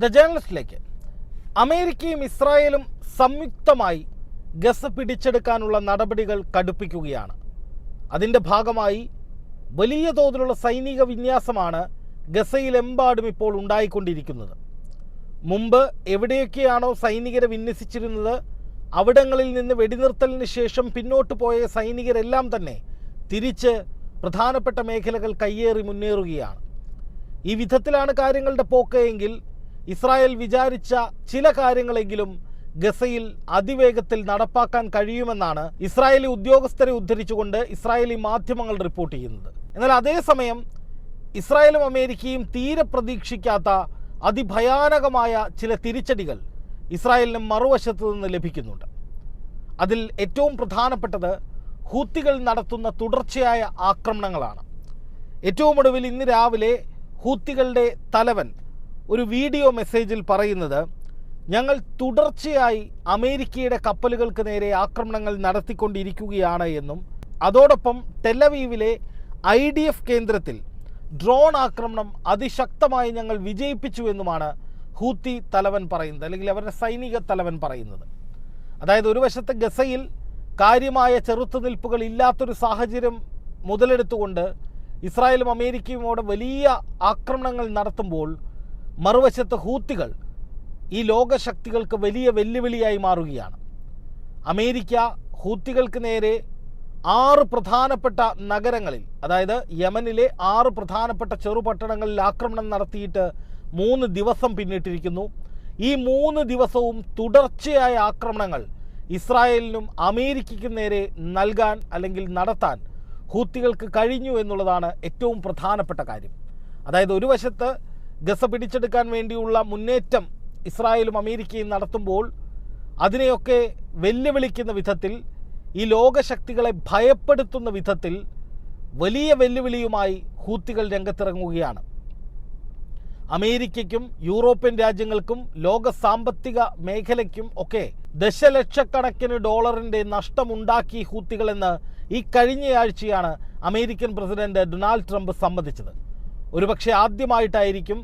The ജേർണലിസ്റ്റിലേക്ക്. അമേരിക്കയും ഇസ്രായേലും സംയുക്തമായി ഗസ പിടിച്ചെടുക്കാനുള്ള നടപടികൾ കടുപ്പിക്കുകയാണ്. അതിന്റെ ഭാഗമായി വലിയ തോതിലുള്ള സൈനിക വിന്യാസമാണ് ഗസയിലെമ്പാടും ഇപ്പോൾ ഉണ്ടായിക്കൊണ്ടിരിക്കുന്നത്. മുമ്പ് എവിടെയൊക്കെയാണോ സൈനികരെ വിന്യസിച്ചിരുന്നത് അവിടങ്ങളിൽ നിന്ന് വെടിനിർത്തലിന് ശേഷം പിന്നോട്ട് പോയ സൈനികരെല്ലാം തന്നെ തിരിച്ച് പ്രധാനപ്പെട്ട മേഖലകൾ കയ്യേറി മുന്നേറുകയാണ്. ഈ വിധത്തിലാണ് കാര്യങ്ങളുടെ പോക്ക് എങ്കിൽ ഇസ്രായേൽ വിചാരിച്ച ചില കാര്യങ്ങളെങ്കിലും ഗസയിൽ അതിവേഗത്തിൽ നടപ്പാക്കാൻ കഴിയുമെന്നാണ് ഇസ്രായേലി ഉദ്യോഗസ്ഥരെ ഉദ്ധരിച്ചുകൊണ്ട് ഇസ്രായേലി മാധ്യമങ്ങൾ റിപ്പോർട്ട് ചെയ്യുന്നത്. എന്നാൽ അതേസമയം ഇസ്രായേലും അമേരിക്കയും തീരെ പ്രതീക്ഷിക്കാത്ത അതിഭയാനകമായ ചില തിരിച്ചടികൾ ഇസ്രായേലിന് മറുവശത്തു നിന്ന് ലഭിക്കുന്നുണ്ട്. അതിൽ ഏറ്റവും പ്രധാനപ്പെട്ടത് ഹൂത്തികൾ നടത്തുന്ന തുടർച്ചയായ ആക്രമണങ്ങളാണ്. ഏറ്റവും ഒടുവിൽ ഇന്ന് രാവിലെ ഹൂത്തികളുടെ തലവൻ ഒരു വീഡിയോ മെസ്സേജിൽ പറയുന്നത് ഞങ്ങൾ തുടർച്ചയായി അമേരിക്കയുടെ കപ്പലുകൾക്ക് നേരെ ആക്രമണങ്ങൾ നടത്തിക്കൊണ്ടിരിക്കുകയാണ് എന്നും അതോടൊപ്പം ടെലവീവിലെ ഐ ഡി എഫ് കേന്ദ്രത്തിൽ ഡ്രോൺ ആക്രമണം അതിശക്തമായി ഞങ്ങൾ വിജയിപ്പിച്ചു എന്നുമാണ് ഹൂത്തി തലവൻ പറയുന്നത് അല്ലെങ്കിൽ അവരുടെ സൈനിക തലവൻ പറയുന്നത്. അതായത് ഒരു വശത്ത് ഗസയിൽ കാര്യമായ ചെറുത്തുനിൽപ്പുകൾ ഇല്ലാത്തൊരു സാഹചര്യം മുതലെടുത്തുകൊണ്ട് ഇസ്രായേലും അമേരിക്കയും അവിടെ വലിയ ആക്രമണങ്ങൾ നടത്തുമ്പോൾ മറുവശത്ത് ഹൂത്തികൾ ഈ ലോകശക്തികൾക്ക് വലിയ വെല്ലുവിളിയായി മാറുകയാണ്. അമേരിക്ക ഹൂത്തികൾക്ക് നേരെ ആറ് പ്രധാനപ്പെട്ട നഗരങ്ങളിൽ അതായത് യമനിലെ ആറ് പ്രധാനപ്പെട്ട ചെറുപട്ടണങ്ങളിൽ ആക്രമണം നടത്തിയിട്ട് മൂന്ന് ദിവസം പിന്നിട്ടിരിക്കുന്നു. ഈ മൂന്ന് ദിവസവും തുടർച്ചയായ ആക്രമണങ്ങൾ ഇസ്രായേലിനും അമേരിക്കയ്ക്കും നേരെ നൽകാൻ അല്ലെങ്കിൽ നടത്താൻ ഹൂത്തികൾക്ക് കഴിഞ്ഞു എന്നുള്ളതാണ് ഏറ്റവും പ്രധാനപ്പെട്ട കാര്യം. അതായത് ഒരു വശത്ത് ഗസ പിടിച്ചെടുക്കാൻ വേണ്ടിയുള്ള മുന്നേറ്റം ഇസ്രായേലും അമേരിക്കയും നടത്തുമ്പോൾ അതിനെയൊക്കെ വെല്ലുവിളിക്കുന്ന വിധത്തിൽ ഈ ലോകശക്തികളെ ഭയപ്പെടുത്തുന്ന വിധത്തിൽ വലിയ വെല്ലുവിളിയുമായി ഹൂത്തികൾ രംഗത്തിറങ്ങുകയാണ്. അമേരിക്കയ്ക്കും യൂറോപ്യൻ രാജ്യങ്ങൾക്കും ലോക സാമ്പത്തിക മേഖലയ്ക്കും ഒക്കെ ദശലക്ഷക്കണക്കിന് ഡോളറിന്റെ നഷ്ടമുണ്ടാക്കി ഹൂത്തികളെന്ന് ഈ കഴിഞ്ഞയാഴ്ചയാണ് അമേരിക്കൻ പ്രസിഡന്റ് ഡൊണാൾഡ് ട്രംപ് സമ്മതിച്ചത്. ഒരുപക്ഷെ ആദ്യമായിട്ടായിരിക്കും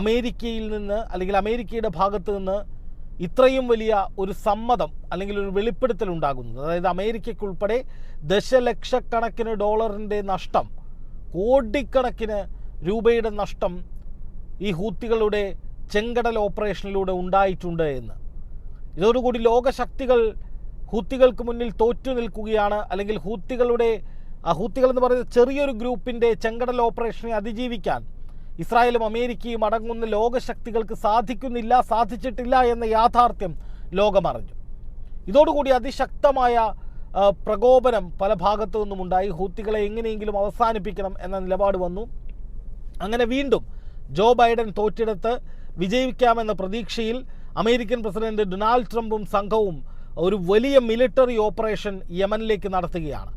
അമേരിക്കയിൽ നിന്ന് അല്ലെങ്കിൽ അമേരിക്കയുടെ ഭാഗത്ത് നിന്ന് ഇത്രയും വലിയ ഒരു സമ്മതം അല്ലെങ്കിൽ ഒരു വെളിപ്പെടുത്തൽ ഉണ്ടാകുന്നത്. അതായത് അമേരിക്കയ്ക്കുൾപ്പെടെ ദശലക്ഷക്കണക്കിന് ഡോളറിന്റെ നഷ്ടം കോടിക്കണക്കിന് രൂപയുടെ നഷ്ടം ഈ ഹൂത്തികളുടെ ചെങ്കടൽ ഓപ്പറേഷനിലൂടെ ഉണ്ടായിട്ടുണ്ട് എന്ന്. ഇതോടുകൂടി ലോകശക്തികൾ ഹൂത്തികൾക്ക് മുന്നിൽ തോറ്റു നിൽക്കുകയാണ് അല്ലെങ്കിൽ ഹൂത്തികളുടെ ആ ഹൂത്തികൾ എന്ന് പറയുന്ന ചെറിയൊരു ഗ്രൂപ്പിന്റെ ചെങ്കടൽ ഓപ്പറേഷനെ അതിജീവിക്കാൻ ഇസ്രായേലും അമേരിക്കയും അടങ്ങുന്ന ലോകശക്തികൾക്ക് സാധിക്കുന്നില്ല സാധിച്ചിട്ടില്ല എന്ന യാഥാർത്ഥ്യം ലോകമറിഞ്ഞു. ഇതോടുകൂടി അതിശക്തമായ പ്രകോപനം പല ഭാഗത്തു നിന്നും ഉണ്ടായി. ഹൂത്തികളെ എങ്ങനെയെങ്കിലും അവസാനിപ്പിക്കണം എന്ന നിലപാട് വന്നു. അങ്ങനെ വീണ്ടും ജോ ബൈഡൻ തോറ്റെടുത്ത് വിജയിക്കാമെന്ന പ്രതീക്ഷയിൽ അമേരിക്കൻ പ്രസിഡന്റ് ഡൊണാൾഡ് ട്രംപും സംഘവും ഒരു വലിയ മിലിറ്ററി ഓപ്പറേഷൻ യമനിലേക്ക് നടത്തുകയാണ്.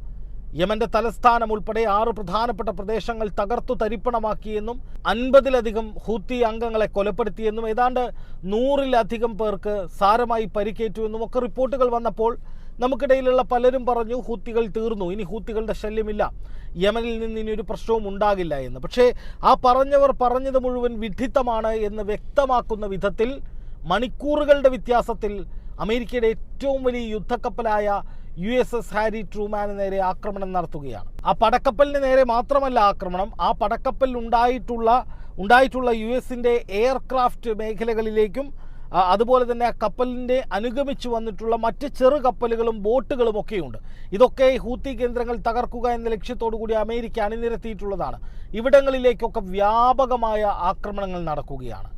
യമന്റെ തലസ്ഥാനം ഉൾപ്പെടെ ആറ് പ്രധാനപ്പെട്ട പ്രദേശങ്ങൾ തകർത്തു തരിപ്പണമാക്കിയെന്നും അൻപതിലധികം ഹൂത്തി അംഗങ്ങളെ കൊലപ്പെടുത്തിയെന്നും ഏതാണ്ട് നൂറിലധികം പേർക്ക് സാരമായി പരിക്കേറ്റുവെന്നും ഒക്കെ റിപ്പോർട്ടുകൾ വന്നപ്പോൾ നമുക്കിടയിലുള്ള പലരും പറഞ്ഞു ഹൂത്തികൾ തീർന്നു ഇനി ഹൂത്തികളുടെ ശല്യമില്ല. യമനിൽ നിന്ന് ഇനി ഒരു പ്രശ്നവും ഉണ്ടാകില്ല എന്ന്. പക്ഷേ ആ പറഞ്ഞവർ പറഞ്ഞത് മുഴുവൻ വിഡിത്തമാണ് എന്ന് വ്യക്തമാക്കുന്ന വിധത്തിൽ മണിക്കൂറുകളുടെ വ്യത്യാസത്തിൽ അമേരിക്കയുടെ ഏറ്റവും വലിയ യുദ്ധക്കപ്പലായ യു എസ് എസ് ഹാരി ട്രൂമാന് നേരെ ആക്രമണം നടത്തുകയാണ്. ആ പടക്കപ്പലിന് നേരെ മാത്രമല്ല ആക്രമണം. ആ പടക്കപ്പലിൽ ഉണ്ടായിട്ടുള്ള ഉണ്ടായിട്ടുള്ള യു എസിന്റെ എയർക്രാഫ്റ്റ് മേഖലകളിലേക്കും അതുപോലെ തന്നെ ആ കപ്പലിന്റെ അനുഗമിച്ച് വന്നിട്ടുള്ള മറ്റ് ചെറു കപ്പലുകളും ബോട്ടുകളും ഒക്കെയുണ്ട്. ഇതൊക്കെ ഹൂത്തി കേന്ദ്രങ്ങൾ തകർക്കുക എന്ന ലക്ഷ്യത്തോടു കൂടി അമേരിക്ക അണിനിരത്തിയിട്ടുള്ളതാണ്. ഇവിടങ്ങളിലേക്കൊക്കെ വ്യാപകമായ ആക്രമണങ്ങൾ നടക്കുകയാണ്.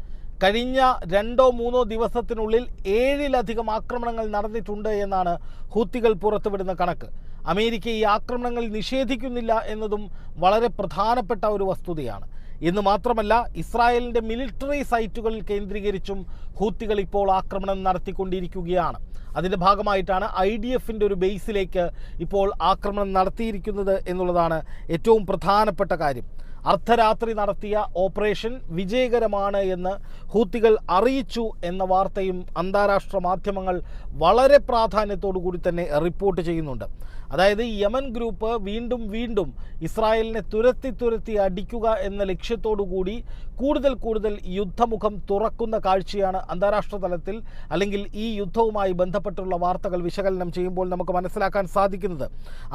കഴിഞ്ഞ രണ്ടോ മൂന്നോ ദിവസത്തിനുള്ളിൽ ഏഴിലധികം ആക്രമണങ്ങൾ നടന്നിട്ടുണ്ട് എന്നാണ് ഹൂത്തികൾ പുറത്തുവിടുന്ന കണക്ക്. അമേരിക്ക ഈ ആക്രമണങ്ങൾ നിഷേധിക്കുന്നില്ല എന്നതും വളരെ പ്രധാനപ്പെട്ട ഒരു വസ്തുതയാണ്. എന്ന് മാത്രമല്ല ഇസ്രായേലിന്റെ മിലിറ്ററി സൈറ്റുകളിൽ കേന്ദ്രീകരിച്ചും ഹൂത്തികൾ ഇപ്പോൾ ആക്രമണം നടത്തിക്കൊണ്ടിരിക്കുകയാണ്. അതിന്റെ ഭാഗമായിട്ടാണ് ഐ ഡി എഫിന്റെ ഒരു ബേസിലേക്ക് ഇപ്പോൾ ആക്രമണം നടത്തിയിരിക്കുന്നത് എന്നുള്ളതാണ് ഏറ്റവും പ്രധാനപ്പെട്ട കാര്യം. അർദ്ധരാത്രി നടത്തിയ ഓപ്പറേഷൻ വിജയകരമാണ് എന്ന് ഹൂത്തികൾ അറിയിച്ചു എന്ന വാർത്തയും അന്താരാഷ്ട്ര മാധ്യമങ്ങൾ വളരെ പ്രാധാന്യത്തോടു കൂടി തന്നെ റിപ്പോർട്ട് ചെയ്യുന്നുണ്ട്. അതായത് യമൻ ഗ്രൂപ്പ് വീണ്ടും വീണ്ടും ഇസ്രായേലിനെ തുരത്തി തുരത്തി അടിക്കുക എന്ന ലക്ഷ്യത്തോടുകൂടി കൂടുതൽ കൂടുതൽ യുദ്ധമുഖം തുറക്കുന്ന കാഴ്ചയാണ് അന്താരാഷ്ട്ര തലത്തിൽ അല്ലെങ്കിൽ ഈ യുദ്ധവുമായി ബന്ധപ്പെട്ടുള്ള വാർത്തകൾ വിശകലനം ചെയ്യുമ്പോൾ നമുക്ക് മനസ്സിലാക്കാൻ സാധിക്കുന്നത്.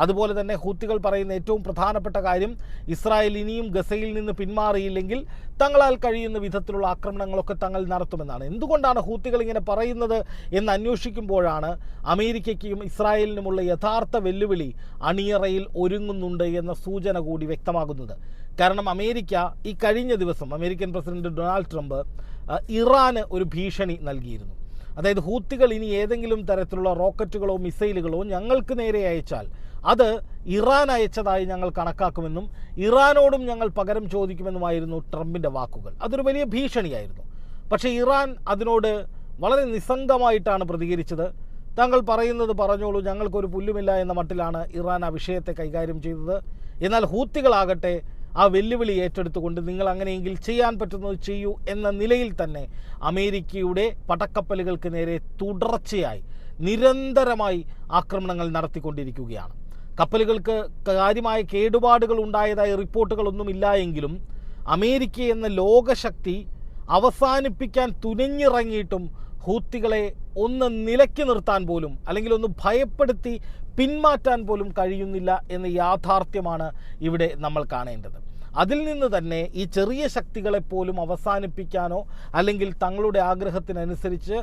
അതുപോലെ തന്നെ ഹൂത്തികൾ പറയുന്ന ഏറ്റവും പ്രധാനപ്പെട്ട കാര്യം ഇസ്രായേൽ ഇനിയും ഗസയിൽ നിന്ന് പിന്മാറിയില്ലെങ്കിൽ തങ്ങളാൽ കഴിയുന്ന വിധത്തിലുള്ള ആക്രമണങ്ങളൊക്കെ തങ്ങൾ നടത്തുമെന്നാണ്. എന്തുകൊണ്ടാണ് ഹൂത്തികൾ ഇങ്ങനെ പറയുന്നത് എന്ന് അന്വേഷിക്കുമ്പോഴാണ് അമേരിക്കയ്ക്കും ഇസ്രായേലിനുമുള്ള യഥാർത്ഥ വെല്ലുവിളി അണിയറയിൽ ഒരുങ്ങുന്നുണ്ട് എന്ന സൂചന കൂടി വ്യക്തമാകുന്നത്. കാരണം അമേരിക്ക ഈ കഴിഞ്ഞ ദിവസം അമേരിക്കൻ പ്രസിഡന്റ് ഡൊണാൾഡ് ട്രംപ് ഇറാന് ഒരു ഭീഷണി നൽകിയിരുന്നു. അതായത് ഹൂത്തികൾ ഇനി ഏതെങ്കിലും തരത്തിലുള്ള റോക്കറ്റുകളോ മിസൈലുകളോ ഞങ്ങൾക്ക് നേരെ അയച്ചാൽ അത് ഇറാൻ അയച്ചതായി ഞങ്ങൾ കണക്കാക്കുമെന്നും ഇറാനോടും ഞങ്ങൾ പകരം ചോദിക്കുമെന്നുമായിരുന്നു ട്രംപിന്റെ വാക്കുകൾ. അതൊരു വലിയ ഭീഷണിയായിരുന്നു. പക്ഷേ ഇറാൻ അതിനോട് വളരെ നിസ്സംഗമായിട്ടാണ് പ്രതികരിച്ചത്. താങ്കൾ പറയുന്നത് പറഞ്ഞോളൂ ഞങ്ങൾക്കൊരു പുല്ലുമില്ല എന്ന മട്ടിലാണ് ഇറാൻ ആ വിഷയത്തെ കൈകാര്യം ചെയ്തത്. എന്നാൽ ഹൂത്തികളാകട്ടെ ആ വെല്ലുവിളി ഏറ്റെടുത്തുകൊണ്ട് നിങ്ങൾ അങ്ങനെയെങ്കിൽ ചെയ്യാൻ പറ്റുന്നത് ചെയ്യൂ എന്ന നിലയിൽ തന്നെ അമേരിക്കയുടെ പടക്കപ്പലുകൾക്ക് നേരെ തുടർച്ചയായി നിരന്തരമായി ആക്രമണങ്ങൾ നടത്തിക്കൊണ്ടിരിക്കുകയാണ്. കപ്പലുകൾക്ക് കാര്യമായ കേടുപാടുകൾ ഉണ്ടായതായി റിപ്പോർട്ടുകളൊന്നുമില്ല എങ്കിലും അമേരിക്ക എന്ന ലോകശക്തി അവസാനിപ്പിക്കാൻ തുനിഞ്ഞിറങ്ങിയിട്ടും ഹൂത്തികളെ ഒന്ന് നിലയ്ക്ക് നിർത്താൻ പോലും അല്ലെങ്കിൽ ഒന്ന് ഭയപ്പെടുത്തി പിന്മാറ്റാൻ പോലും കഴിയുന്നില്ല എന്ന യാഥാർത്ഥ്യമാണ് ഇവിടെ നമ്മൾ കാണേണ്ടത്. അതിൽ നിന്ന് തന്നെ ഈ ചെറിയ ശക്തികളെ പോലും അവസാനിപ്പിക്കാനോ അല്ലെങ്കിൽ തങ്ങളുടെ ആഗ്രഹത്തിനനുസരിച്ച്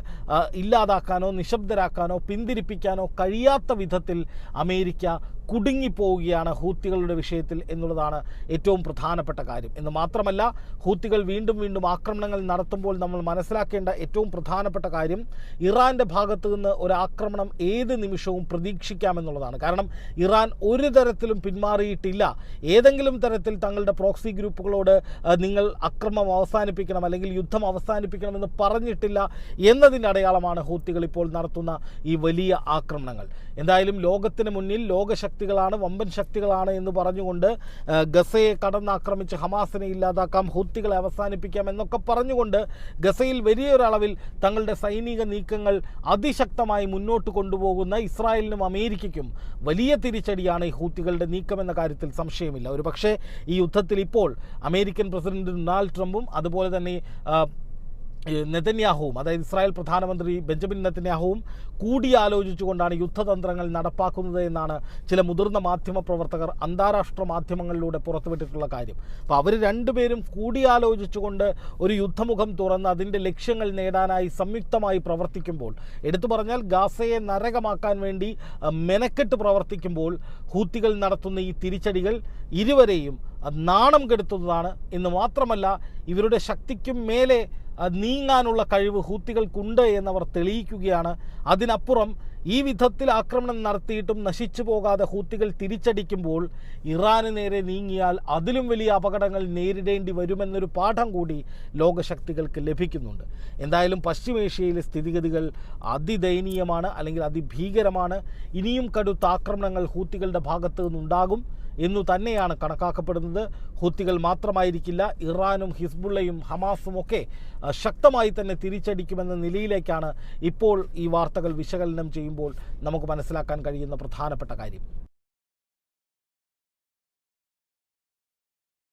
ഇല്ലാതാക്കാനോ നിശബ്ദരാക്കാനോ പിന്തിരിപ്പിക്കാനോ കഴിയാത്ത വിധത്തിൽ അമേരിക്ക കുടുങ്ങിപ്പോവുകയാണ് ഹൂത്തികളുടെ വിഷയത്തിൽ എന്നുള്ളതാണ് ഏറ്റവും പ്രധാനപ്പെട്ട കാര്യം. എന്ന് മാത്രമല്ല ഹൂത്തികൾ വീണ്ടും വീണ്ടും ആക്രമണങ്ങൾ നടത്തുമ്പോൾ നമ്മൾ മനസ്സിലാക്കേണ്ട ഏറ്റവും പ്രധാനപ്പെട്ട കാര്യം ഇറാന്റെ ഭാഗത്ത് നിന്ന് ഒരു ആക്രമണം ഏത് നിമിഷവും പ്രതീക്ഷിക്കാമെന്നുള്ളതാണ്. കാരണം ഇറാൻ ഒരു തരത്തിലും പിന്മാറിയിട്ടില്ല. ഏതെങ്കിലും തരത്തിൽ തങ്ങളുടെ പ്രോക്സി ഗ്രൂപ്പുകളോട് നിങ്ങൾ അക്രമം അവസാനിപ്പിക്കണം അല്ലെങ്കിൽ യുദ്ധം അവസാനിപ്പിക്കണമെന്ന് പറഞ്ഞിട്ടില്ല എന്നതിന്റെ അടയാളമാണ് ഹൂത്തികൾ ഇപ്പോൾ നടത്തുന്ന ഈ വലിയ ആക്രമണങ്ങൾ. എന്തായാലും ലോകത്തിന് മുന്നിൽ ലോകശക്തികളാണ് വമ്പൻ ശക്തികളാണ് എന്ന് പറഞ്ഞുകൊണ്ട് ഗസയെ കടന്നാക്രമിച്ച് ഹമാസിനെ ഇല്ലാതാക്കാം ഹൂത്തികളെ അവസാനിപ്പിക്കാം എന്നൊക്കെ പറഞ്ഞുകൊണ്ട് ഗസയിൽ വലിയൊരളവിൽ തങ്ങളുടെ സൈനിക നീക്കങ്ങൾ അതിശക്തമായി മുന്നോട്ട് കൊണ്ടുപോകുന്ന ഇസ്രായേലിനും അമേരിക്കയ്ക്കും വലിയ തിരിച്ചടിയാണ് ഈ ഹൂത്തികളുടെ നീക്കം എന്ന കാര്യത്തിൽ സംശയമില്ല. ഒരു പക്ഷേ ഈ യുദ്ധത്തിൽ ഇപ്പോൾ അമേരിക്കൻ പ്രസിഡന്റ് ഡൊണാൾഡ് ട്രംപും അതുപോലെ തന്നെ നെതന്യാഹുവും അതായത് ഇസ്രായേൽ പ്രധാനമന്ത്രി ബെഞ്ചമിൻ നെതന്യാഹുവും കൂടിയാലോചിച്ചുകൊണ്ടാണ് യുദ്ധതന്ത്രങ്ങൾ നടപ്പാക്കുന്നത് എന്നാണ് ചില മുതിർന്ന മാധ്യമ പ്രവർത്തകർ അന്താരാഷ്ട്ര മാധ്യമങ്ങളിലൂടെ പുറത്തുവിട്ടിട്ടുള്ള കാര്യം. അപ്പോൾ അവർ രണ്ടുപേരും കൂടിയാലോചിച്ചുകൊണ്ട് ഒരു യുദ്ധമുഖം തുറന്ന് അതിന്റെ ലക്ഷ്യങ്ങൾ നേടാനായി സംയുക്തമായി പ്രവർത്തിക്കുമ്പോൾ എടുത്തു പറഞ്ഞാൽ ഗാസയെ നരകമാക്കാൻ വേണ്ടി മെനക്കെട്ട് പ്രവർത്തിക്കുമ്പോൾ ഹൂത്തികൾ നടത്തുന്ന ഈ തിരിച്ചടികൾ ഇരുവരെയും നാണം കെടുത്തുന്നതാണ്. എന്ന് മാത്രമല്ല ഇവരുടെ ശക്തിക്കും മേലെ നീങ്ങാനുള്ള കഴിവ് ഹൂത്തികൾക്കുണ്ട് എന്നവർ തെളിയിക്കുകയാണ്. അതിനപ്പുറം ഈ വിധത്തിൽ ആക്രമണം നടത്തിയിട്ടും നശിച്ചു പോകാതെ ഹൂത്തികൾ തിരിച്ചടിക്കുമ്പോൾ ഇറാന് നേരെ നീങ്ങിയാൽ അതിലും വലിയ അപകടങ്ങൾ നേരിടേണ്ടി വരുമെന്നൊരു പാഠം കൂടി ലോകശക്തികൾക്ക് ലഭിക്കുന്നുണ്ട്. എന്തായാലും പശ്ചിമേഷ്യയിലെ സ്ഥിതിഗതികൾ അതിദയനീയമാണ് അല്ലെങ്കിൽ അതിഭീകരമാണ്. ഇനിയും കടുത്ത ആക്രമണങ്ങൾ ഹൂത്തികളുടെ ഭാഗത്തു നിന്നുണ്ടാകും. എന്നു തന്നെയാണ് കണക്കാക്കപ്പെടുന്നത്. ഹുത്തികൾ മാത്രമായിരിക്കില്ല ഇറാനും ഹിസ്ബുള്ളയും ഹമാസും ഒക്കെ ശക്തമായി തന്നെ തിരിച്ചടിക്കുമെന്ന നിലയിലേക്കാണ് ഇപ്പോൾ ഈ വാർത്തകൾ വിശകലനം ചെയ്യുമ്പോൾ നമുക്ക് മനസ്സിലാക്കാൻ കഴിയുന്ന പ്രധാനപ്പെട്ട കാര്യം.